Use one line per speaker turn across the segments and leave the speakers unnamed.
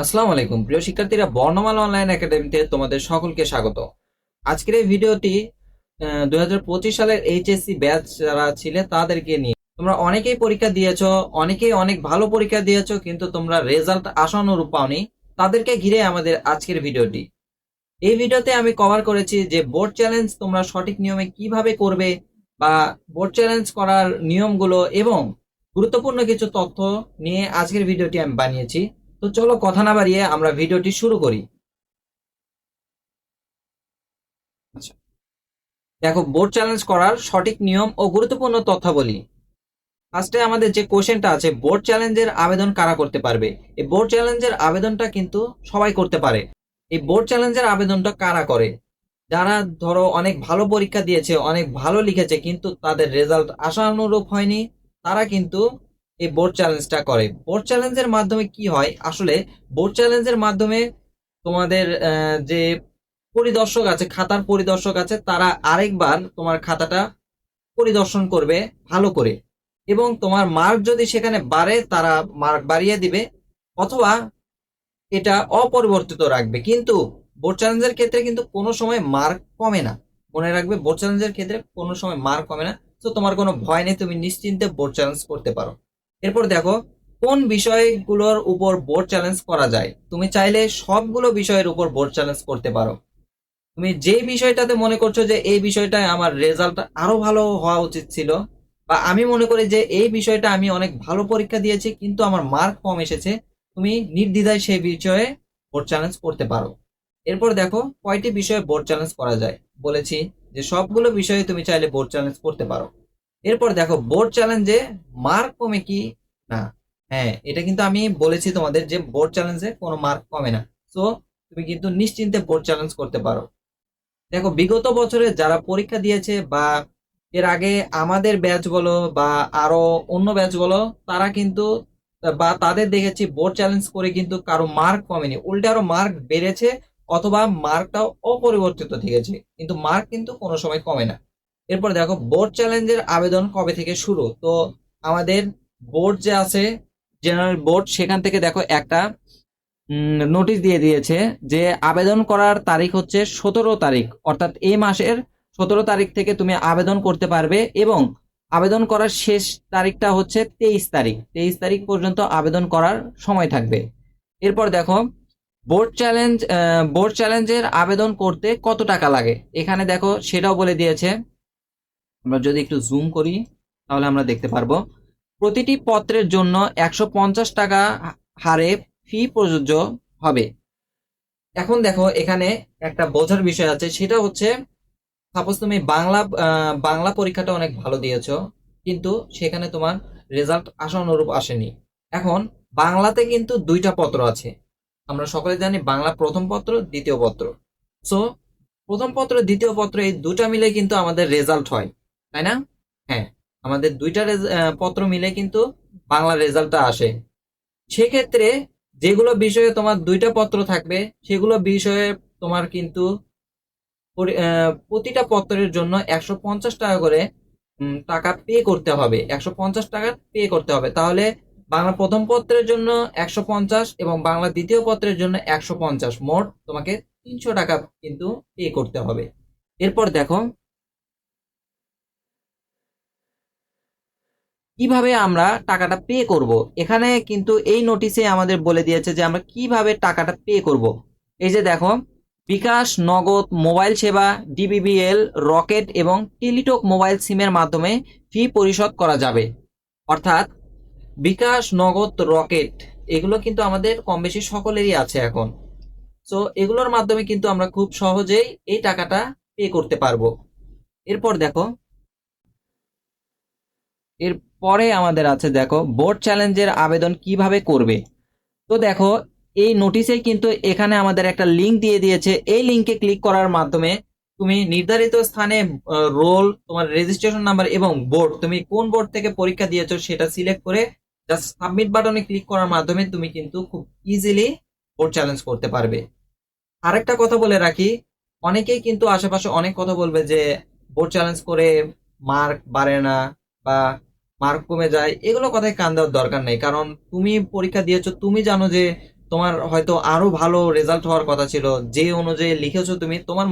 আসসালামু আলাইকুম। প্রিয় শিক্ষার্থীরা, বর্ণমালা অনলাইন একাডেমিতে তোমাদের সকলকে স্বাগত। আজকের এই ভিডিওটি দুই হাজার পঁচিশ সালের এইচএসসি ব্যাচ যারা ছিলে তাদেরকে নিয়ে। তোমরা অনেকেই পরীক্ষা দিয়েছ, অনেকেই অনেক ভালো পরীক্ষা দিয়েছ, কিন্তু তোমরা রেজাল্ট আশানুরূপ পাওনি। তাদেরকে ঘিরে আমাদের আজকের ভিডিওটি। এই ভিডিওতে আমি কভার করেছি যে বোর্ড চ্যালেঞ্জ তোমরা সঠিক নিয়মে কীভাবে করবে বা বোর্ড চ্যালেঞ্জ করার নিয়মগুলো এবং গুরুত্বপূর্ণ কিছু তথ্য নিয়ে আজকের ভিডিওটি আমি বানিয়েছি। তো চলো কথা না বাড়িয়ে আমরা ভিডিওটি শুরু করি। আচ্ছা। দেখো বোর্ড চ্যালেঞ্জ করার সঠিক নিয়ম ও গুরুত্বপূর্ণ তথ্যাবলী। ফার্স্টে আমাদের যে কোশ্চেনটা আছে বোর্ড চ্যালেঞ্জের আবেদন কারা করতে পারবে? এই বোর্ড চ্যালেঞ্জের আবেদনটা কিন্তু সবাই করতে পারে। এই বোর্ড চ্যালেঞ্জের আবেদনটা কারা করে? যারা ধরো অনেক ভালো পরীক্ষা দিয়েছে, অনেক ভালো লিখেছে, কিন্তু তাদের রেজাল্ট আশানুরূপ হয়নি, তারা কিন্তু এই বোর্ড চ্যালেঞ্জটা করে। বোর্ড চ্যালেঞ্জের মাধ্যমে কি হয়? আসলে বোর্ড চ্যালেঞ্জের মাধ্যমে তোমাদের যে পরিদর্শক আছে, খাতার পরিদর্শক আছে, তারা আরেকবার তোমার খাতাটা পরিদর্শন করবে ভালো করে। এবং তোমার মার্ক যদি সেখানে বাড়ে, তারা মার্ক বাড়িয়ে দিবে, অথবা এটা অপরিবর্তিত রাখবে। কিন্তু বোর্ড চ্যালেঞ্জের ক্ষেত্রে কিন্তু কোনো সময় মার্ক কমে না। মনে রাখবে বোর্ড চ্যালেঞ্জের ক্ষেত্রে কোনো সময় মার্ক কমে না। তো তোমার কোনো ভয় নেই, তুমি নিশ্চিন্তে বোর্ড চ্যালেঞ্জ করতে পারো। এরপর দেখো, কোন বিষয়গুলোর উপর বোর্ড চ্যালেঞ্জ করা যায়? তুমি চাইলে সবগুলো বিষয়ের উপর বোর্ড চ্যালেঞ্জ করতে পারো। তুমি যে বিষয়টাতে মনে করছ যে এই বিষয়টায় আমার রেজাল্ট আরও ভালো হওয়া উচিত ছিল, বা আমি মনে করি যে এই বিষয়টা আমি অনেক ভালো পরীক্ষা দিয়েছি, কিন্তু আমার মার্ক কম এসেছে, তুমি নির্দ্বিধায় সেই বিষয়ে বোর্ড চ্যালেঞ্জ করতে পারো। এরপর দেখো, কয়টি বিষয়ে বোর্ড চ্যালেঞ্জ করা যায়? বলেছি যে সবগুলো বিষয়ে তুমি চাইলে বোর্ড চ্যালেঞ্জ করতে পারো। এরপর দেখো বোর্ড চ্যালেঞ্জে মার্ক কমে কি? না। হ্যাঁ এটা কিন্তু আমি বলেছি তোমাদের যে বোর্ড চ্যালেঞ্জে কোনো মার্ক কমে না। সো তুমি কিন্তু নিশ্চিন্তে বোর্ড চ্যালেঞ্জ করতে পারো। দেখো, বিগত বছরে যারা পরীক্ষা দিয়েছে বা এর আগে আমাদের ব্যাচ বলো বা আরও অন্য ব্যাচ বলো, তারা কিন্তু বা তাদের দেখেছি বোর্ড চ্যালেঞ্জ করে কিন্তু কারও মার্ক কমেনি। উল্টে আরও মার্ক বেড়েছে অথবা মার্কটাও অপরিবর্তিত থেকেছে। কিন্তু মার্ক কিন্তু কোনো সময় কমে না। এরপর দেখো বোর্ড চ্যালেঞ্জের আবেদন কবে থেকে শুরু? তো আমাদের বোর্ড যে আছে জেনারেল বোর্ড সেখান থেকে দেখো একটা নোটিশ দিয়ে দিয়েছে যে আবেদন করার তারিখ হচ্ছে সতেরো তারিখ, অর্থাৎ এই মাসের সতেরো তারিখ থেকে তুমি আবেদন করতে পারবে এবং আবেদন করার শেষ তারিখটা হচ্ছে তেইশ তারিখ। তেইশ তারিখ পর্যন্ত আবেদন করার সময় থাকবে। এরপর দেখো বোর্ড চ্যালেঞ্জ বোর্ড চ্যালেঞ্জের আবেদন করতে কত টাকা লাগে? এখানে দেখো, সেটাও বলে দিয়েছে। আমরা যদি একটু জুম করি, তাহলে আমরা দেখতে পারব। প্রতিটি পত্রের জন্য একশো পঞ্চাশ টাকা হারে ফি প্রযোজ্য হবে। এখন দেখো, এখানে একটা বোঝার বিষয় আছে। সেটা হচ্ছে সাপোজ তুমি বাংলা বাংলা পরীক্ষাটা অনেক ভালো দিয়েছ, কিন্তু সেখানে তোমার রেজাল্ট আসা অনুরূপ আসেনি। এখন, বাংলাতে কিন্তু দুইটা পত্র আছে। আমরা সকলে জানি বাংলা প্রথম পত্র, দ্বিতীয় পত্র। সো প্রথম পত্র, দ্বিতীয় পত্র, এই দুটা মিলে কিন্তু আমাদের রেজাল্ট হয়। তাই না? হ্যাঁ আমাদের দুইটা পত্র মিলে কিন্তু বাংলা রেজাল্টটা আসে। সেক্ষেত্রে যেগুলো বিষয়ে তোমার দুইটা পত্র থাকবে, সেগুলো বিষয়ে তোমার কিন্তু প্রতিটা পত্রের জন্য একশো পঞ্চাশ টাকা করে টাকা পে করতে হবে। একশো পঞ্চাশ টাকা পে করতে হবে। তাহলে বাংলা প্রথম পত্রের জন্য একশো পঞ্চাশ এবং বাংলা দ্বিতীয় পত্রের জন্য একশো পঞ্চাশ। মোট তোমাকে তিনশো টাকা কিন্তু পে করতে হবে। এরপর দেখো কীভাবে আমরা টাকাটা পে করব? এখানে কিন্তু এই নোটিশে আমাদের বলে দিয়েছে যে আমরা কীভাবে টাকাটা পে করব। এই যে দেখো, বিকাশ, নগদ, মোবাইল সেবা ডিবিবিএল রকেট এবং টেলিটক মোবাইল সিমের মাধ্যমে ফি পরিশোধ করা যাবে। অর্থাৎ বিকাশ, নগদ, রকেট, এগুলো কিন্তু আমাদের কম বেশি সকলেরই আছে এখন। সো এগুলোর মাধ্যমে কিন্তু আমরা খুব সহজেই এই টাকাটা পে করতে পারব। এরপর দেখো এরপরে আমাদের আছে, দেখো বোর্ড চ্যালেঞ্জের আবেদন কীভাবে করবে? তো দেখো, এই নোটিশে কিন্তু এখানে আমাদের একটা লিংক দিয়ে দিয়েছে। এই লিংকে ক্লিক করার মাধ্যমে তুমি নির্ধারিত স্থানে রোল তোমার রেজিস্ট্রেশন নাম্বার এবং বোর্ড তুমি কোন বোর্ড থেকে পরীক্ষা দিয়েছ সেটা সিলেক্ট করে জাস্ট সাবমিট বাটনে ক্লিক করার মাধ্যমে তুমি কিন্তু খুব ইজিলি বোর্ড চ্যালেঞ্জ করতে পারবে। আরেকটা কথা বলে রাখি, অনেকেই কিন্তু আশেপাশে অনেক কথা বলবে যে বোর্ড চ্যালেঞ্জ করে মার্ক বাড়ে না বা মার্ক কমে যায়, এগুলো কথায় কান দেওয়ার দরকার নেই। কারণ তুমি পরীক্ষা দিয়েছ, তুমি জানো যে তোমার হয়তো আরও ভালো রেজাল্ট হওয়ার কথা ছিল। যে অনুযায়ী লিখেছো তুমি, তোমার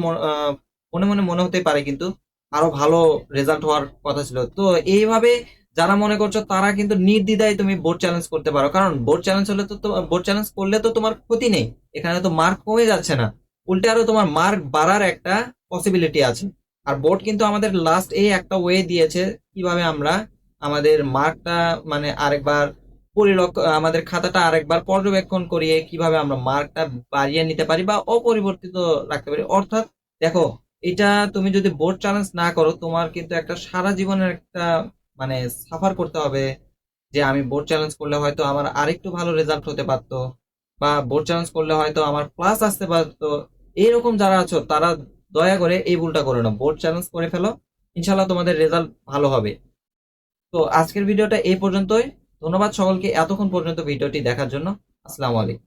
মনে মনে মনে হতে পারে কিন্তু আরও ভালো রেজাল্ট হওয়ার কথা ছিল। তো এইভাবে যারা মনে করছ তারা কিন্তু নির্দ্বিধায় তুমি বোর্ড চ্যালেঞ্জ করতে পারো। কারণ বোর্ড চ্যালেঞ্জ হলে তো বোর্ড চ্যালেঞ্জ করলে তো তোমার ক্ষতি নেই। এখানে তো মার্ক কমে যাচ্ছে না। উল্টে আরও তোমার মার্ক বাড়ার একটা পসিবিলিটি আছে। আর বোর্ড কিন্তু আমাদের লাস্ট এই একটা ওয়ে দিয়েছে কীভাবে আমরা আমাদের মার্কটা মানে আরেকবার পরিলক্ষ, আমাদের খাতাটা আরেকবার পর্যবেক্ষণ করিয়ে কীভাবে আমরা মার্কটা বাড়িয়ে নিতে পারি বা অপরিবর্তিত রাখতে পারি। অর্থাৎ দেখো, এটা তুমি যদি বোর্ড চ্যালেঞ্জ না করো, তোমার কিন্তু একটা সারা জীবনের একটা মানে সাফার করতে হবে যে আমি বোর্ড চ্যালেঞ্জ করলে হয়তো আমার আরেকটু ভালো রেজাল্ট হতে পারতো বা বোর্ড চ্যালেঞ্জ করলে হয়তো আমার প্লাস আসতে পারতো। এইরকম যারা আছো, তারা দয়া করে এই ভুলটা করো না। বোর্ড চ্যালেঞ্জ করে ফেলো ইনশাল্লাহ তোমাদের রেজাল্ট ভালো হবে। তো আজকের ভিডিওটা এই পর্যন্তই। ধন্যবাদ সকলকে এতক্ষণ পর্যন্ত ভিডিওটি দেখার জন্য। আসসালামু আলাইকুম।